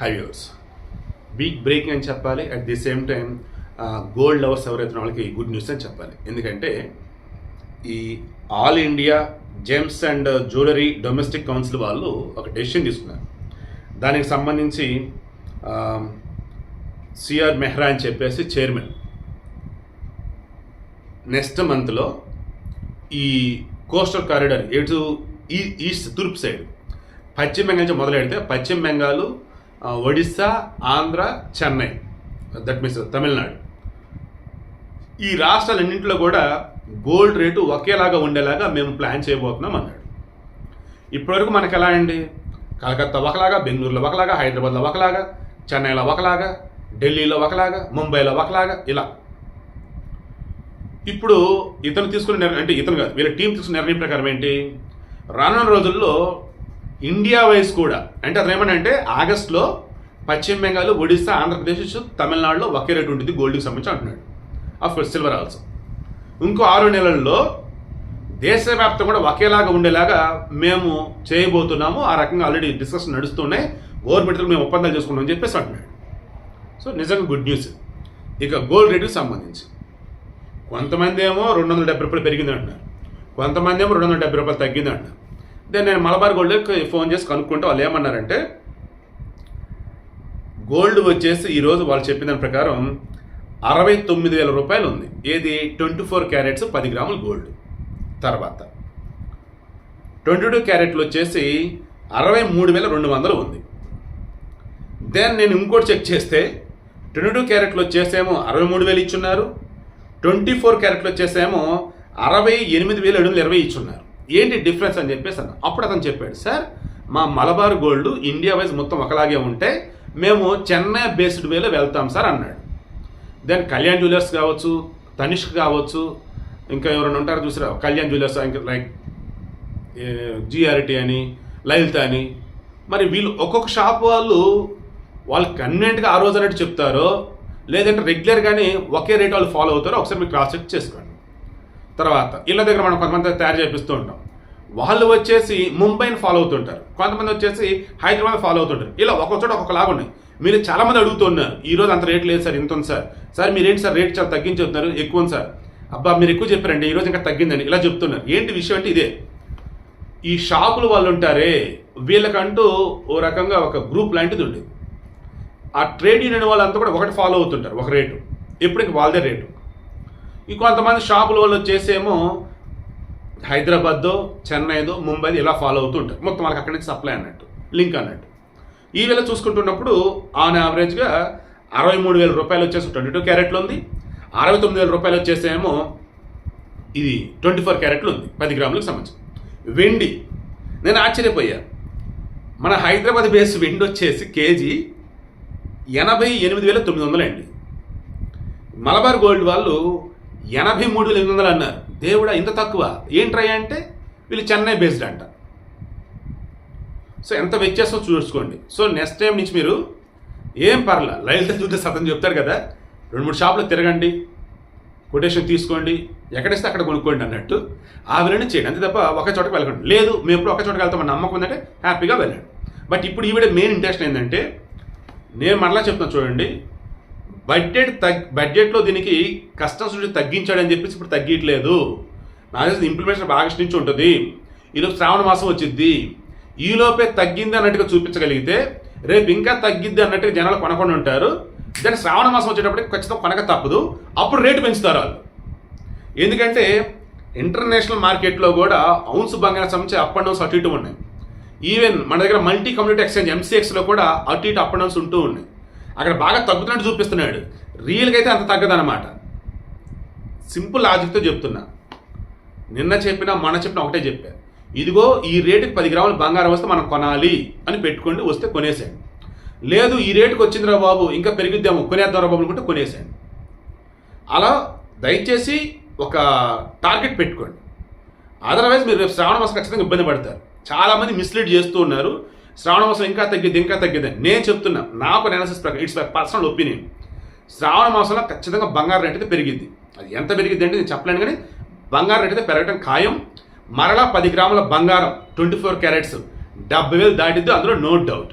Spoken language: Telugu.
హై వ్యూవర్స్ బిగ్ బ్రేకింగ్ అని చెప్పాలి. At the same time gold lovers ఎవరైతే వాళ్ళకి గుడ్ న్యూస్ అని చెప్పాలి. ఎందుకంటే ఈ all India gems and jewellery domestic council వాళ్ళు ఒక డెసిషన్ తీసుకున్నారు. దానికి సంబంధించి సిఆర్ మెహ్రా అని చెప్పేసి చైర్మన్ నెక్స్ట్ మంత్లో ఈ కోస్టల్ కారిడార్ ఎటు ఈ ఈస్ట్ తూర్పు సైడ్ పశ్చిమ బెంగాల్ నుంచి మొదలెడితే పశ్చిమ Bengal Odisha Andhra Chennai. That means Tamil Nadu. ఈ రాష్ట్రాలన్నింటిలో కూడా గోల్డ్ రేటు ఒకేలాగా ఉండేలాగా మేము ప్లాన్ చేయబోతున్నాం అన్నాడు. ఇప్పటివరకు మనకు ఎలా అండి? కలకత్తా ఒకలాగా బెంగళూరులో ఒకలాగా హైదరాబాద్లో ఒకలాగా చెన్నైలో ఒకలాగా ఢిల్లీలో ఒకలాగా ముంబైలో ఒకలాగా ఇలా. ఇప్పుడు ఇతను తీసుకున్న నిర్ణయం అంటే ఇతను కాదు వీళ్ళ టీం తీసుకున్న నిర్ణయం ప్రకారం ఏంటి? రానున్న రోజుల్లో ఇండియా వైజ్ కూడా అంటే అతను ఏమనంటే ఆగస్ట్లో పశ్చిమ బెంగాల్ ఒడిస్సా ఆంధ్రప్రదేశ్ తమిళనాడులో ఒకే రేటు ఉంటుంది గోల్డ్కి సంబంధించి అంటున్నాడు. ఆఫ్ కోర్స్ సిల్వర్ ఆల్సో ఇంకో ఆరు నెలల్లో దేశవ్యాప్తం కూడా ఒకేలాగా ఉండేలాగా మేము చేయబోతున్నాము. ఆ రకంగా ఆల్రెడీ డిస్కషన్ నడుస్తున్నాయి. గవర్నమెంట్తో మేము ఒప్పందాలు చేసుకున్నామని చెప్పేసి అంటున్నాడు. సో నిజంగా గుడ్ న్యూస్ ఇక గోల్డ్ రేటుకి సంబంధించి. కొంతమంది ఏమో రెండు వందల డెబ్బై రూపాయలు పెరిగింది అంటున్నారు కొంతమంది ఏమో రెండు వందల డెబ్బై రూపాయలు తగ్గింది అంటున్నారు దెన్ నేను మలబార్ గోల్డ్కి ఫోన్ చేసి కనుక్కుంటే వాళ్ళు ఏమన్నారంటే గోల్డ్ వచ్చేసి ఈరోజు వాళ్ళు చెప్పిన దాని ప్రకారం అరవై తొమ్మిది వేల రూపాయలు ఉంది. ఏది? ట్వంటీ ఫోర్ క్యారెట్స్ పది గ్రాములు గోల్డ్. తర్వాత ట్వంటీ టూ క్యారెట్లు వచ్చేసి అరవై మూడు వేల రెండు వందలు ఉంది. దెన్ నేను ఇంకోటి చెక్ చేస్తే ట్వంటీ టూ క్యారెట్లు వచ్చేసేమో అరవై మూడు వేలు ఇచ్చున్నారు. ట్వంటీ ఫోర్ క్యారెట్లు వచ్చేసేమో అరవై ఎనిమిది వేల ఏడు వందల ఇరవై ఇచ్చున్నారు. ఏంటి డిఫరెన్స్ అని చెప్పేసి అన్న. అప్పుడు అతను చెప్పాడు సార్ మా మలబార్ గోల్డ్ ఇండియా వైజ్ మొత్తం ఒకలాగే ఉంటే మేము చెన్నై బేస్డ్ వేలో వెళ్తాం సార్ అన్నాడు. దెన్ కళ్యాణ్ జ్యువెలర్స్ కావచ్చు తనిష్క్ కావచ్చు ఇంకా ఎవరైనా ఉంటారో చూసారా? కళ్యాణ్ జ్యువెలర్స్ ఇంకా లైక్ జిఆర్టీ అని లలిత అని. మరి వీళ్ళు ఒక్కొక్క షాప్ వాళ్ళు వాళ్ళు కన్వీనెంట్గా ఆ రోజు అన్నట్టు చెప్తారో లేదంటే రెగ్యులర్గానే ఒకే రేట్ వాళ్ళు ఫాలో అవుతారో ఒకసారి మీరు క్రాస్ చెక్ చేసుకోండి. తర్వాత ఇళ్ళ దగ్గర మనం కొంతమంది తయారు చేపిస్తూ ఉంటాం. వాళ్ళు వచ్చేసి ముంబైని ఫాలో అవుతుంటారు. కొంతమంది వచ్చేసి హైదరాబాద్ ఫాలో అవుతుంటారు. ఇలా ఒక్కొక్క చోట ఒక్కొక్కలాగా ఉన్నాయి. మీరు చాలామంది అడుగుతున్నారు ఈరోజు అంత రేట్ లేదు సార్ ఇంత ఉంది సార్. సార్ మీరేంటి సార్ రేట్ చాలా తగ్గించి చెప్తున్నారు ఎక్కువ ఉంది సార్. అబ్బా మీరు ఎక్కువ చెప్పారండి ఈ రోజు ఇంకా తగ్గిందని ఇలా చెప్తున్నారు. ఏంటి విషయం అంటే ఇదే. ఈ షాపులు వాళ్ళు ఉంటారే వీళ్ళకంటూ ఓ రకంగా ఒక గ్రూప్ లాంటిది ఉండేది. ఆ ట్రేడ్ యూనియన్ వాళ్ళంతా కూడా ఒకటి ఫాలో అవుతుంటారు ఒక రేటు ఎప్పటికి వాళ్ళదే రేటు కొంతమంది షాపుల వాళ్ళు వచ్చేసేమో హైదరాబాద్దో చెన్నైదో ముంబై ఇలా ఫాలో అవుతూ ఉంటారు. మొత్తం వాళ్ళకి అక్కడి నుంచి సప్లై అన్నట్టు లింక్ అన్నట్టు. ఈ వేళ చూసుకుంటున్నప్పుడు ఆన్ యావరేజ్గా అరవై మూడు వేల రూపాయలు వచ్చేసి ట్వంటీ టూ క్యారెట్లు ఉంది. అరవై తొమ్మిది వేల రూపాయలు వచ్చేసేమో ఇది ట్వంటీ ఫోర్ క్యారెట్లు ఉంది పది గ్రాములకు సంబంధించి. వెండి నేను ఆశ్చర్యపోయా. మన హైదరాబాద్ బేస్ వెండి వచ్చేసి కేజీ ఎనభై ఎనిమిది వేల తొమ్మిది వందలు అండి. మలబార్ గోల్డ్ వాళ్ళు ఎనభై మూడు వేల ఎనిమిది వందలు అన్నారు? దేవుడా ఇంత తక్కువ. ఏంట్రా అంటే వీళ్ళు చెన్నై బేస్డ్ అంట. సో ఎంత వ్యత్యాసం చూసుకోండి. సో నెక్స్ట్ టైం నుంచి మీరు ఏం పర్లా లలిత చూస్తే సతం చెప్తారు కదా రెండు మూడు షాపులు తిరగండి కొటేషన్ తీసుకోండి ఎక్కడిస్తే అక్కడ కొనుక్కోండి అన్నట్టు. ఆ వెళ్ళని చేయండి. అంతే తప్ప ఒక చోటకి వెళ్ళకండి. లేదు మేము ఎప్పుడు ఒక చోటకి వెళ్తామని నమ్మకం ఉందంటే హ్యాపీగా వెళ్ళండి. బట్ ఇప్పుడు ఈవిడ మెయిన్ ఇంట్రెస్ట్ ఏంటంటే నేను మరలా చెప్తున్నా చూడండి బడ్జెట్ తగ్ బడ్జెట్లో దీనికి కస్టమ్స్ నుంచి తగ్గించాడని చెప్పేసి ఇప్పుడు తగ్గట్లేదు నాకు తెలిసి ఇంప్లిమెంటేషన్ ఆగస్ట్ నుంచి ఉంటుంది. ఈలోపు శ్రావణ మాసం వచ్చింది ఈలోపే తగ్గింది అన్నట్టుగా చూపించగలిగితే రేపు ఇంకా తగ్గిద్ది అన్నట్టుగా జనాలు కొనకుండా ఉంటారు. దాని శ్రావణ మాసం వచ్చేటప్పటికి ఖచ్చితంగా కొనక తప్పదు. అప్పుడు రేటు పెంచుతారు వాళ్ళు. ఎందుకంటే ఇంటర్నేషనల్ మార్కెట్లో కూడా ఔన్స్ బంగారం సంబంధించి అప్ అండ్ డౌన్స్ అటు ఇటు ఉన్నాయి. ఈవెన్ మన దగ్గర మల్టీ కమ్యూనిటీ ఎక్స్చేంజ్ ఎంసీఎక్స్లో కూడా అటు ఇటు అప్ అండ్ డౌన్స్ ఉంటూ ఉన్నాయి. అక్కడ బాగా తగ్గుతున్నట్టు చూపిస్తున్నాడు. రియల్గా అయితే అంత తగ్గదనమాట సింపుల్ లాజిక్తో చెప్తున్నా. నిన్న చెప్పినా మన చెప్పిన ఒకటే చెప్పా. ఇదిగో ఈ రేటుకి పది గ్రాములు బంగారం వస్తే మనం కొనాలి అని పెట్టుకోండి వస్తే కొనేసాడు లేదు ఈ రేటుకి వచ్చిందిరా బాబు ఇంకా పెరిగిద్దాము కొనేద్దాం రా బాబు అనుకుంటే కొనేసాడు అలా దయచేసి ఒక టార్గెట్ పెట్టుకోండి. అదర్వైజ్ మీరు రేపు శ్రావణ మాసం ఖచ్చితంగా ఇబ్బంది పడతారు. చాలామంది మిస్లీడ్ చేస్తూ ఉన్నారు. శ్రావణమాసం ఇంకా తగ్గిద్ది ఇంకా తగ్గిద్ది నేను చెప్తున్నా. నాకు అనాలిసిస్ ప్రకారం it's my personal opinion Shravana మాసంలో ఖచ్చితంగా బంగారం రేట్ అయితే పెరిగిద్ది. అది ఎంత పెరిగిద్ది అంటే నేను చెప్పలేను కానీ బంగారం రేట్ అయితే పెరగడం ఖాయం. మరలా పది గ్రాముల బంగారం ట్వంటీ ఫోర్ క్యారెట్స్ డెబ్బై వేలు దాటిద్దు అందులో నో డౌట్